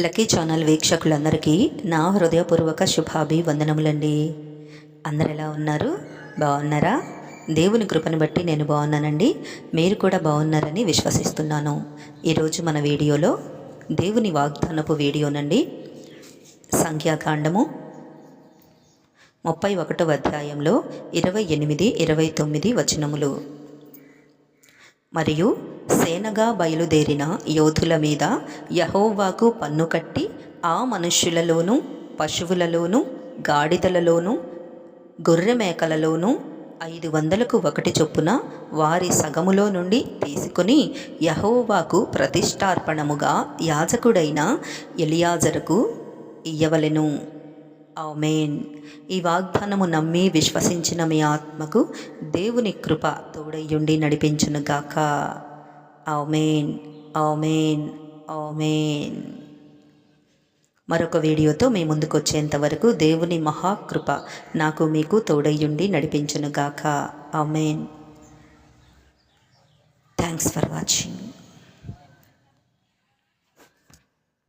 Lucky channel వీక్షకులందరికీ నా హృదయపూర్వక శుభాభివందనములండి. అందరు ఎలా ఉన్నారు? బాగున్నారా? దేవుని కృపను బట్టి నేను బాగున్నానండి. మీరు కూడా బాగున్నారని విశ్వసిస్తున్నాను. ఈరోజు మన వీడియోలో దేవుని వాగ్దానపు వీడియోనండి. సంఖ్యాకాండము ముప్పై ఒకటవ అధ్యాయంలో ఇరవై ఎనిమిది ఇరవై తొమ్మిది వచనములు. మరియు సేనగా బయలుదేరిన యోధుల మీద యహోవాకు పన్ను కట్టి ఆ మనుష్యులలోనూ పశువులలోనూ గాడిదలలోనూ గొర్రె మేకలలోనూ ఐదు వందలకు ఒకటి చొప్పున వారి సగములో నుండి తీసుకుని యహోవాకు ప్రతిష్టార్పణముగా యాజకుడైన ఎలియాజరుకు ఇయ్యవలెను. ఆమెన్. ఈ వాగ్దానము నమ్మి విశ్వసించిన మీ ఆత్మకు దేవుని కృప తోడయ్యుండి నడిపించునుగాక. Amen amen amen. మరొక వీడియోతో మీ ముందుకు వచ్చేంత వరకు దేవుని మహాకృప నాకు మీకు తోడయ్యుండి నడిపించునుగాక. ఆమెన్. Thanks for watching